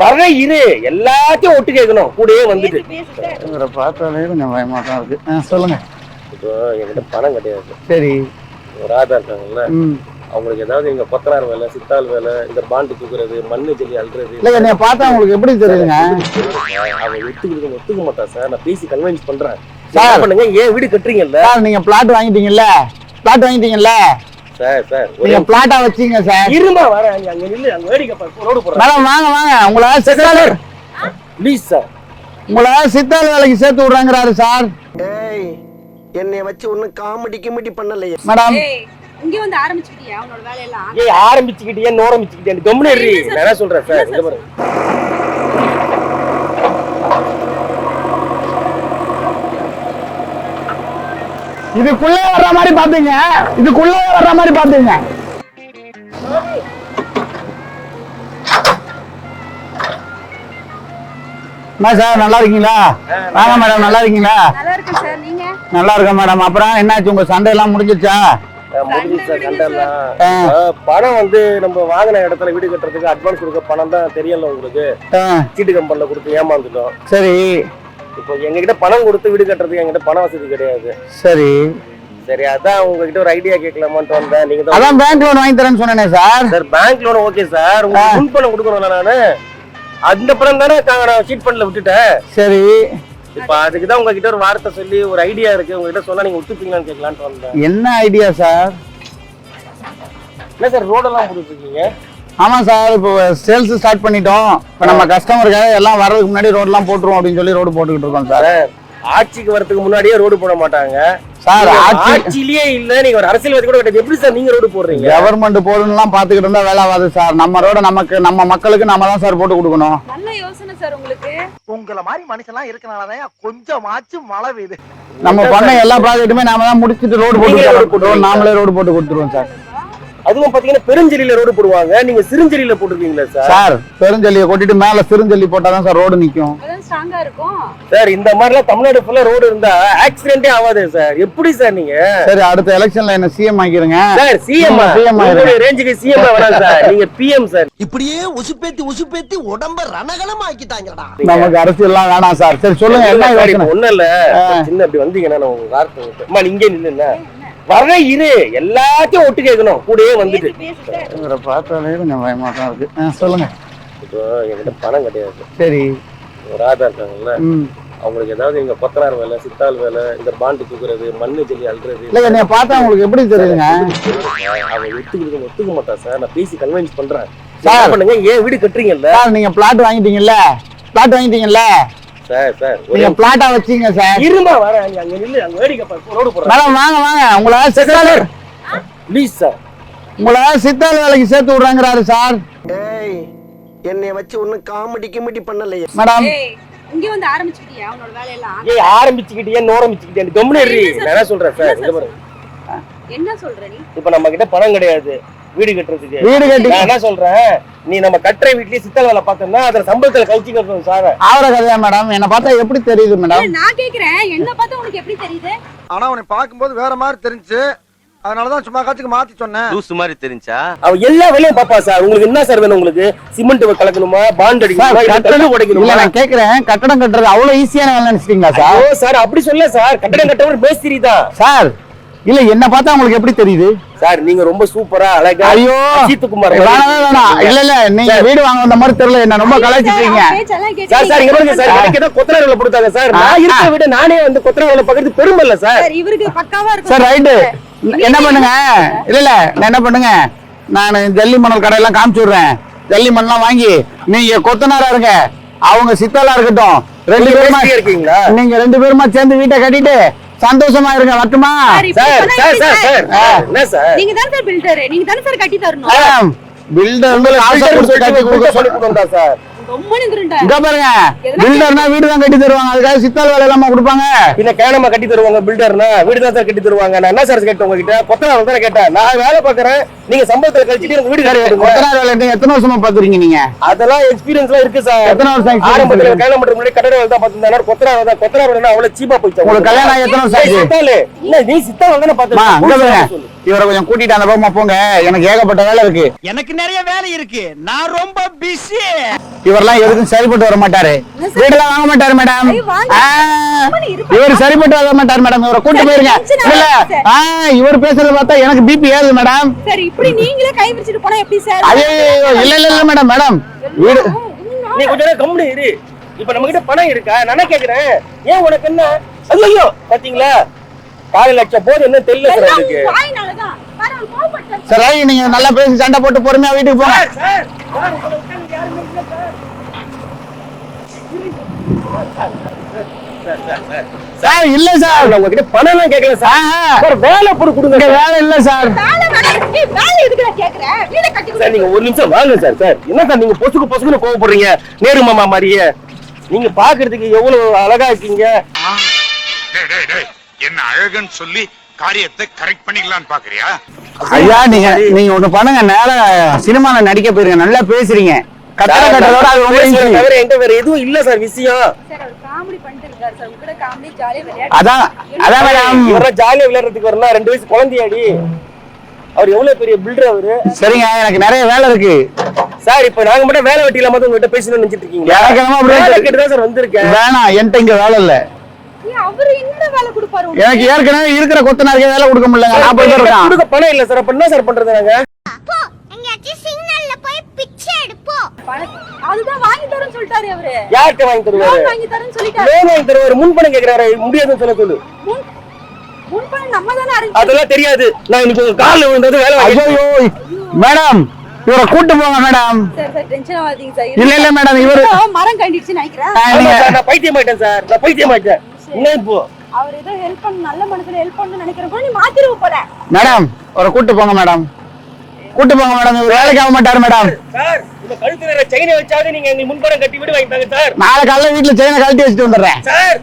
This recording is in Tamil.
வர இரு எல்லாத்தையும் ஒட்டு கேட்கணும். கூடயே வந்துட்டு. இவரை பார்த்தாலே கொஞ்சம் பயமா தான் இருக்கு சொல்லுங்க. இப்போ என்கிட்ட பணம் கிடையாது. சரி. ஒரு ஆதா இருக்காங்கல்ல. அவங்களுக்கு ஏதாவது இங்க கொத்தனார் வேலை சித்தாள் வேலை இந்த பாண்டு தூக்குறது மண்ணு ஜல்லி அல்றது இல்ல என்னைய பார்த்தா உங்களுக்கு எப்படி தெரியுதுங்க? அவன் ஒத்துக்கிறது ஒத்துக்க மாட்டான் சார். நான் பேசி கன்வின்ஸ் பண்றேன். பண்ணுங்க? ஏன் வீடு கட்டுறீங்கல்ல? நீங்க பிளாட் வாங்கிட்டீங்கல்ல? பிளாட் வாங்கிட்டீங்கல்ல? Sir sir. நீங்க பிளாட்டா வச்சீங்க சார். இருமா வரேன் அங்க அங்க நில்லு அங்க வேடிக்கை பாரு ரோடு போடுறேன் மேடம் வாங்க வாங்க. உங்களை சித்தாள் ப்ளீஸ் சார். உங்களை சித்தாள் வேலைக்கு சேர்த்து விடுறாங்கிறாரு சார். ஏய் என்னை வச்சு ஒன்னும் காமெடி கிமெடி பண்ணலையே. மேடம். ஏய் இங்க வந்து ஆரம்பிச்சுக்கிட்டியா உன்னோட வேலையெல்லாம்? ஏய் ஆரம்பிச்சுக்கிட்டே நோரம்பிச்சுக்கிட்டே கம்முனேறி நான் சொல்றேன் சார்? இதுக்குள்ள வர்ற மாதிரி பாத்தீங்க இதுக்குள்ள வர்ற மாதிரி பாத்தீங்க என்ன சார் நல்லா இருக்கீங்களா? வாங்க மேடம் நல்லா இருக்கீங்களா? நல்லா இருக்கு சார் நீங்க? நல்லா இருக்கேன் மேடம் அப்புறம் என்னாச்சு? உங்க சண்டை எல்லாம். முடிஞ்சிருச்சா பணம் வந்து நம்ம வாங்கின இடத்துல வீடு கட்டுறதுக்கு அட்வான்ஸ் கொடுக்க பணம் தான் தெரியல உங்களுக்கு. சீட்டு கம்பெனில கொடுத்து ஏமாந்துட்டோம். சரி. இப்போ எங்ககிட்ட பணம் கொடுத்து வீடு கட்டுறதுக்கு எங்ககிட்ட பண வசதி கிடையாது. சரி. சரி அதான் உங்ககிட்ட ஒரு ஐடியா கேட்கலாமான்ட்டு வந்தேன். நீங்க தான் அதான் பேங்க் லோன் வாங்கி தரேன்னு சொன்னேனே sir. Sir bank loan okay sir. உங்களுக்கு முன் பணம் கொடுக்கணும்ல நானு? அந்த பணம் தானே நான் சீட் ஃபண்ட்ல விட்டுட்டேன். சரி. இப்போ அதுக்கு தான் உங்ககிட்ட ஒரு வார்த்தை சொல்லி ஒரு ஐடியா இருக்கு. உங்ககிட்ட சொன்னா நீங்க ஒத்துப்பீங்களான்னு கேட்கலான்ட்டு வந்தேன். என்ன ஐடியா சார்? என்ன சார் ரோடெல்லாம் போட்டுருக்கீங்க ஆமா சார் இப்போ சேல்ஸ் ஸ்டார்ட் பண்ணிட்டோம். இப்போ நம்ம கஸ்டமருக்காக எல்லாம் வர்றதுக்கு முன்னாடி ரோடெல்லாம் போட்டுருவோம் அப்படின்னு சொல்லி ரோடு போட்டுக்கிட்டு இருக்கோம் சார். ஆட்சிக்கு வரதுக்கு முன்னாடியே ரோடு போட மாட்டாங்க. சார் ஆட்சியிலேயே இல்ல நீங்க ஒரு அரசியல்வாதி கூட எப்படி சார் நீங்க ரோடு போடுறீங்க? கவர்மெண்ட் போடணும்லாம் பார்த்துக்கிட்டு இருந்தா வேலை ஆகாது சார். நம்ம ரோட நமக்கு நம்ம மக்களுக்கு நம்ம தான் சார் போட்டு கொடுக்கணும். நல்ல யோசனை சார் உங்களுக்கு. உங்களை மாதிரி மனுஷன்லாம் இருக்கனாலதான் கொஞ்சமாச்சும் மழை பெய்யுது. நம்ம பண்ண எல்லா ப்ராஜெக்ட்டுமே நாம தான் முடிச்சிட்டு ரோடு போட்டு. நாமளே ரோடு போட்டு கொடுத்துருவோம் சார். அதுவும் பாத்தீங்கன்னா பெருஞ்செலியில ரோடு போடுவாங்க. நீங்க சிறுஞ்செலியில போட்டிருக்கீங்களா சார்? சார் பெருஞ்சல்லியை கொட்டிட்டு மேல சிறுஞ்சல்லி போட்டாதான் சார் ரோடு நிக்கும். அப்பதான் ஸ்ட்ராங்கா இருக்கும். சார் இந்த மாதிரிலாம் தமிழ்நாடு ஃபுல்லா ரோடு இருந்தா ஆக்சிடென்டே ஆகாது சார். எப்படி சார் நீங்க? சரி அடுத்த எலெக்ஷன்ல என்ன சிஎம் ஆக்கிருங்க. சார் சிஎம் உங்களுடைய ரேஞ்சுக்கு சிஎம் வேணாம் சார். நீங்க பிஎம் சார். இப்படியே உசுப்பேத்தி உசுப்பேத்தி உடம்ப ரணகலம் ஆக்கிட்டாங்கடா. நமக்கு அரசியல்லாம் வேணாம் சார். சரி சொல்லுங்க என்ன ஒண்ணும் இல்ல. சின்ன அப்படி வந்தீங்கன்னா நான் உங்க வார்த்தை விட்டு- அம்மா நீங்க நில்லுங்க. வர இரு. எல்லாத்தையும் ஒட்டு கேட்கணும். கூடயே வந்துட்டு. இவரை பார்த்தாலே கொஞ்சம் பயமா தான் இருக்கு சொல்லுங்க. இப்போ என்கிட்ட பணம் கிடையாது. சரி. ஒரு ஆதா இருக்காங்கல்ல. அவங்களுக்கு ஏதாவது இங்க கொத்தனார் வேலை சித்தாள் வேலை இந்த பாண்டு தூக்குறது மண்ணு ஜல்லி அல்றது இல்ல என்னைய பார்த்தா உங்களுக்கு எப்படி தெரியுதுங்க? அவன் ஒத்துக்கிறது ஒத்துக்க மாட்டான் சார். நான் பேசி கன்வின்ஸ் பண்றேன். சார். பண்ணுங்க? ஏன் வீடு கட்டுறீங்கல்ல? நீங்க பிளாட் வாங்கிட்டீங்கல்ல? பிளாட் வாங்கிட்டீங்கல்ல? Sir sir. நீங்க பிளாட்டா வச்சீங்க சார். இருமா வரேன். அங்க அங்க நில்லு. அங்க வேடிக்கை பாரு. ரோடு போடுறேன். மேடம் வாங்க வாங்க. உங்களை சித்தாள் ப்ளீஸ் சார். உங்களை சித்தாள் வேலைக்கு சேர்த்து விடுறாங்கிறாரு சார். ஏய் என்னை வச்சு ஒன்னும் காமெடி கிமெடி பண்ணலையே. மேடம். ஏய் இங்க வந்து உன்னோட வேலையெல்லாம்? ஏய் நான் என்ன சொல்றேன் சார்? இங்க பாரு. என்ன சொல்ற நீ? இப்ப நம்ம கிட்ட பணம் கிடையாது. வீடு கட்டுறதுக்கு. வீடு கட்டி நான் என்ன சொல்றேன்? நீ நம்ம கட்டுற வீட்லயே சித்தல் வேலை பார்த்தோம்னா அதுல சம்பளத்துல கழிச்சு கட்டணும் சார். ஆவர கதையா மேடம் என்ன பார்த்தா எப்படி தெரியுது மேடம் நான் கேக்குறேன். என்ன பார்த்தா உனக்கு எப்படி தெரியுது? ஆனா உன்னை பார்க்கும்போது வேற மாதிரி தெரிஞ்சு அதனாலதான் சும்மா காத்துக்கு மாத்தி சொன்னேன். லூசு மாதிரி தெரிஞ்சா? அவ எல்லா வேலையும் பாப்பா சார். உங்களுக்கு என்ன சார் வேணும் உங்களுக்கு? சிமெண்ட் கலக்கணுமா? பாண்ட் அடிக்கணுமா? இல்ல உடைக்கணுமா? நான் கேக்குறேன். கட்டடம் கட்டுறது அவ்வளவு ஈஸியான வேலை நினைச்சிட்டீங்களா சார்? சார் அப்படி சொல்ல சார். கட்டடம் கட்டவர் மேஸ்திரி தான் சார் இல்ல என்ன பார்த்தா உங்களுக்கு எப்படி தெரியுது? சார் நீங்க ரொம்ப சூப்பரா அழகா ஐயோ சீத்துக்குமார் இல்ல இல்ல நீங்க வீடு வாங்க வந்த மாதிரி தெரியல என்ன ரொம்ப கலாய்ச்சிட்டீங்க சார் சார் இங்க பாருங்க சார். எனக்கு ஏதோ கொத்தனார் வேலை கொடுத்தாங்க சார்? நான் இருக்க விட நானே வந்து கொத்தனார் வேலை பார்க்கறது பெருமை இல்ல சார். சார் இவருக்கு பக்காவா இருக்கும். Sir right. என்ன பண்ணுங்க? இல்ல இல்ல நான் என்ன பண்ணுங்க? நான் ஜல்லி மணல் கடையெல்லாம் காமிச்சு விடுறேன். ஜல்லி மண்ணெல்லாம் வாங்கி நீங்க கொத்தனாரா இருங்க. அவங்க சித்தாலா இருக்கட்டும். ரெண்டு பேருமா இருக்கீங்களா? நீங்க ரெண்டு பேருமா சேர்ந்து வீட்டை கட்டிட்டு சந்தோஷமா இருங்க மட்டுமா சார், சார் சார் சார். என்ன சார்? நீங்க தானே சார் பில்டர். நீங்க தானே சார் கட்டி தரணும்? பில்டர் வந்து உங்களை காசை filter கொடுத்து சொல்லி கட்டி கொடுக்க சொல்லி கொடுத்தா சார். இங்க பாருங்க. பில்டர்னா வீடு தான் கட்டி தருவாங்க. அதுக்காக சித்தால் வேலை இல்லாம கொடுப்பாங்க. பின்ன கேனமா கட்டி தருவாங்க பில்டர்னா வீடு தான் சார் கட்டி தருவாங்க. நான் என்ன சார் கேட்டேன் உங்ககிட்ட? கொத்தனார் தானே கேட்டேன். நான் வேலை பார்க்கறேன். நீங்க சம்பளத்துல கழிச்சிட்டு எனக்கு வீடு கொத்தனார் வேலை எத்தனை வருஷமா பாத்துறீங்க நீங்க? அதெல்லாம் எக்ஸ்பீரியன்ஸ்லாம் இருக்கு சார். எத்தனை வருஷம் ஆரம்பத்துல? கல்யாணம் பண்றதுக்கு முன்னாடி கட்டட வேலை தான் பார்த்திருந்தேன். கொத்தனார் வேலை தான். கொத்தனார் வேலை அவ்வளவு சீப்பா போயிடுச்சு. உங்களுக்கு கல்யாணம் எத்தனை வருஷம் ஆச்சு? சித்தாளு இல்ல. நீ சித்தா வேலை தானே. பார்த்து இவரை கொஞ்சம் கூட்டிட்டு அந்த பக்கமா போங்க. எனக்கு ஏகப்பட்ட வேலை இருக்கு. எனக்கு நிறைய வேலை இருக்கு. நான் ரொம்ப பிஸி இவரெல்லாம் எதுக்கும் சரிப்பட்டு வர மாட்டாரு. வீடெல்லாம் வாங்க மாட்டாரு மேடம். இவர் சரிப்பட்டு வர மாட்டாரு மேடம் இவரை கூட்டு போயிருங்க. இல்ல. இவர் பேசுறத பார்த்தா எனக்கு பிபி ஏறுது மேடம் சரி இப்படி நீங்களே கை பிடிச்சிட்டு போனா எப்படி சார்? ஐயோ இல்ல இல்ல இல்ல மேடம் மேடம். வீடு நீ கொஞ்ச நேரம் கம்முனு இரு. இப்ப நம்ம கிட்ட பணம் இருக்கா? நானே கேக்குறேன்? ஏன் உனக்கு என்ன? ஐயோ பாத்தீங்களா? காலை லட்சம் போது என்ன தெரியல சார் கோவப்பட்டான். சரி நீங்க நல்லா பேசி சண்டை போட்டு பொறுமையா வீட்டுக்கு போங்க. சார், இல்ல சார். உங்ககிட்ட பணம் எல்லாம் கேட்கல சார் வேலை போட்டு கொடுங்க. வேலை இல்ல சார். சார் நீங்க ஒரு நிமிஷம் வாங்க சார் சார். என்ன சார் நீங்க பொசுக்கு பொசுக்குன்னு கோவப்படுறீங்க? நேரு மாமா மாதிரியே. நீங்க பாக்குறதுக்கு எவ்வளவு அழகா இருக்கீங்க? டேய் டேய் டேய். என்ன அழகுன்னு சொல்லி காரியத்தை கரெக்ட் பண்ணிக்கலாம்னு பாக்குறியா? ஐயா நீங்க நீங்க ஒண்ணு பண்ணுங்க. நேரா சினிமால நடிக்க போயிருங்க. நல்லா பேசுறீங்க. கட்டட கட்டதோட அது. தவிர வேற எதுவும் இல்ல சார் விஷயம். சார் அவர் காமெடி பண்ணிட்டு இருக்காரு சார். உங்க கூட காமெடி ஜாலியா விளையாடு அதான் அதான் மேடம். ஜாலியா விளையாடுறதுக்கு வரணும் ரெண்டு வயசு குழந்தையாடி. அவர் எவ்வளவு பெரிய பில்டர் அவரு? சரிங்க எனக்கு நிறைய வேலை இருக்கு. சார் இப்ப நாங்க மட்டும் வேலை வெட்டி இல்லாம உங்ககிட்ட பேசணும்னு நினைச்சிட்டு இருக்கீங்களா? எனக்கு. கேட்டு தான் சார் வந்திருக்கேன். வேணாம் என்கிட்ட இங்க வேலை இல்ல? எனக்கு ஏற்கனவே இருக்கிற கொத்தனாருக்கே வேலை கொடுக்க முடியல நாற்பது பேர் இருக்கான். கொடுக்க பணம் இல்ல சார் அப்ப என்ன சார் பண்றது நாங்க? போ எங்கேயாச்சும் சிக்னல்ல போய் பிச்சை எடுப்போம் பணம் அதுதான் வாங்கி தரேன்னு சொல்லிட்டாரு அவரு. யார்கிட்ட வாங்கி தருவாரு? லோன் வாங்கி தரேன்னு சொல்லிட்டாரு. லோன் வாங்கி தருவாரு. முன் பணம் கேக்குறாரு. முடியாதுன்னு சொல்ல. சொல்லு அதெல்லாம் தெரியாது. நான் இன்னைக்கு உங்க கால்ல விழுந்தது வேலை ஐயோ மேடம் இவரை கூட்டு போங்க மேடம். சார் சார் டென்ஷன் ஆகாதீங்க சார். இல்ல இல்ல மேடம் இவரு மரம் கண்டிச்சு நினைக்கிறேன். நான் பைத்தியம் ஆயிட்டேன் சார். நான் பைத்தியம் ஆயிட்டேன். என்ன இப்போ அவர் ஏதோ ஹெல்ப் பண்ண நல்ல மனசுல ஹெல்ப் பண்ணணும்னு நினைக்கிற கூட நீ மாத்திருவ போல. மேடம் அவரை கூட்டு போங்க மேடம். கூட்டு போங்க மேடம். இவர் வேலைக்கு ஆக மாட்டாரு மேடம். சார் இந்த கழுத்து நேர செயினை வச்சாவது நீங்க எங்களுக்கு முன்பணம் கட்டி விடு வாங்கிட்டாங்க சார். நாளை காலையில வீட்டுல செயினை கழட்டி வச்சுட்டு வந்துடுறேன். சார்